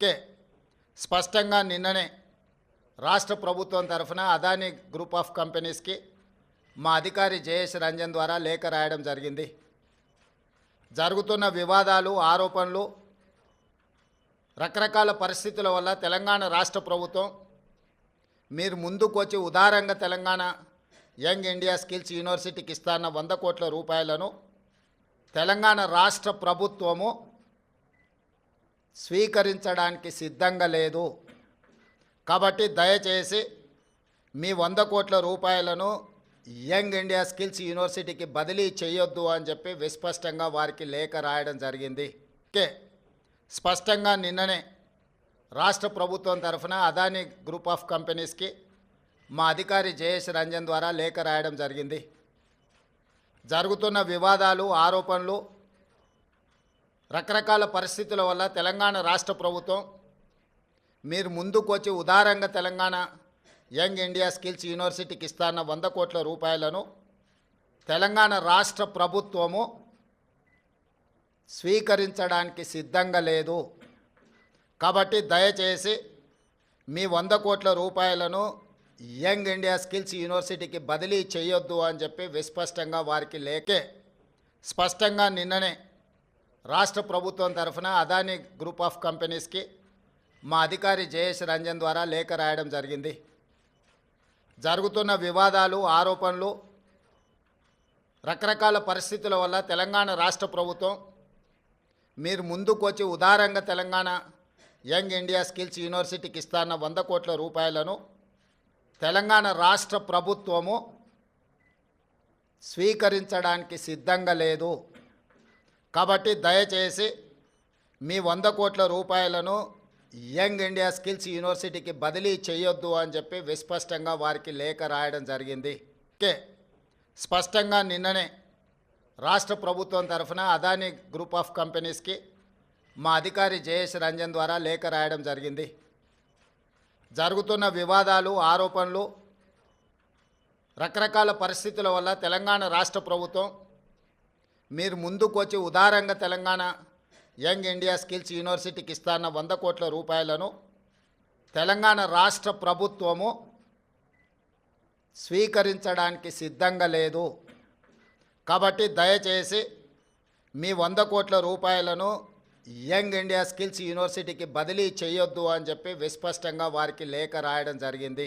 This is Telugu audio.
కే. స్పష్టంగా నిన్ననే రాష్ట్ర ప్రభుత్వం తరఫున అదానీ గ్రూప్ ఆఫ్ కంపెనీస్కి మా అధికారి జయేష్ రంజన్ ద్వారా లేఖ రాయడం జరిగింది. జరుగుతున్న వివాదాలు ఆరోపణలు రకరకాల పరిస్థితుల వల్ల తెలంగాణ రాష్ట్ర ప్రభుత్వం మీరు ముందుకు వచ్చి ఉదారంగా తెలంగాణ యంగ్ ఇండియా స్కిల్స్ యూనివర్సిటీకి ఇస్తాన్న వంద కోట్ల రూపాయలను తెలంగాణ రాష్ట్ర ప్రభుత్వము స్వీకరించడానికి సిద్ధంగా లేదు. కాబట్టి దయచేసి మీ వంద కోట్ల రూపాయలను యంగ్ ఇండియా స్కిల్స్ యూనివర్సిటీకి బదిలీ చేయొద్దు అని చెప్పి విస్పష్టంగా వారికి లేఖ రాయడం జరిగింది. ఓకే. స్పష్టంగా నిన్ననే రాష్ట్ర ప్రభుత్వం తరఫున అదానీ గ్రూప్ ఆఫ్ కంపెనీస్కి మా అధికారి జయేష్ రంజన్ ద్వారా లేఖ రాయడం జరిగింది. జరుగుతున్న వివాదాలు ఆరోపణలు రకరకాల పరిస్థితుల వల్ల తెలంగాణ రాష్ట్ర ప్రభుత్వం మీరు ముందుకు వచ్చి ఉదారంగా తెలంగాణ యంగ్ ఇండియా స్కిల్స్ యూనివర్సిటీకి ఇస్తాన్న వంద కోట్ల రూపాయలను తెలంగాణ రాష్ట్ర ప్రభుత్వము స్వీకరించడానికి సిద్ధంగా లేదు. కాబట్టి దయచేసి మీ వంద కోట్ల రూపాయలను యంగ్ ఇండియా స్కిల్స్ యూనివర్సిటీకి బదిలీ చేయొద్దు అని చెప్పి విస్పష్టంగా వారికి లేకే స్పష్టంగా నిన్ననే రాష్ట్ర ప్రభుత్వం తరఫున అదానీ గ్రూప్ ఆఫ్ కంపెనీస్కి మా అధికారి జయేష్ రంజన్ ద్వారా లేఖ రాయడం జరిగింది. జరుగుతున్న వివాదాలు ఆరోపణలు రకరకాల పరిస్థితుల వల్ల తెలంగాణ రాష్ట్ర ప్రభుత్వం మీరు ముందుకు వచ్చి ఉదారంగా తెలంగాణ యంగ్ ఇండియా స్కిల్స్ యూనివర్సిటీకి ఇస్తాన్న వంద కోట్ల రూపాయలను తెలంగాణ రాష్ట్ర ప్రభుత్వము స్వీకరించడానికి సిద్ధంగా లేదు. కాబట్టి దయచేసి మీ వంద కోట్ల రూపాయలను యంగ్ ఇండియా స్కిల్స్ యూనివర్సిటీకి బదిలీ చేయొద్దు అని చెప్పి విస్పష్టంగా వారికి లేఖ రాయడం జరిగింది. ఓకే. స్పష్టంగా నిన్ననే రాష్ట్ర ప్రభుత్వం తరఫున అదానీ గ్రూప్ ఆఫ్ కంపెనీస్కి మా అధికారి జయేష్ రంజన్ ద్వారా లేఖ రాయడం జరిగింది. జరుగుతున్న వివాదాలు ఆరోపణలు రకరకాల పరిస్థితుల వల్ల తెలంగాణ రాష్ట్ర ప్రభుత్వం మీరు ముందుకు వచ్చి ఉదారంగా తెలంగాణ యంగ్ ఇండియా స్కిల్స్ యూనివర్సిటీకి ఇస్తాన్న వంద కోట్ల రూపాయలను తెలంగాణ రాష్ట్ర ప్రభుత్వము స్వీకరించడానికి సిద్ధంగా లేదు. కాబట్టి దయచేసి మీ వంద కోట్ల రూపాయలను యంగ్ ఇండియా స్కిల్స్ యూనివర్సిటీకి బదిలీ చేయొద్దు అని చెప్పి విస్పష్టంగా వారికి లేఖ రాయడం జరిగింది.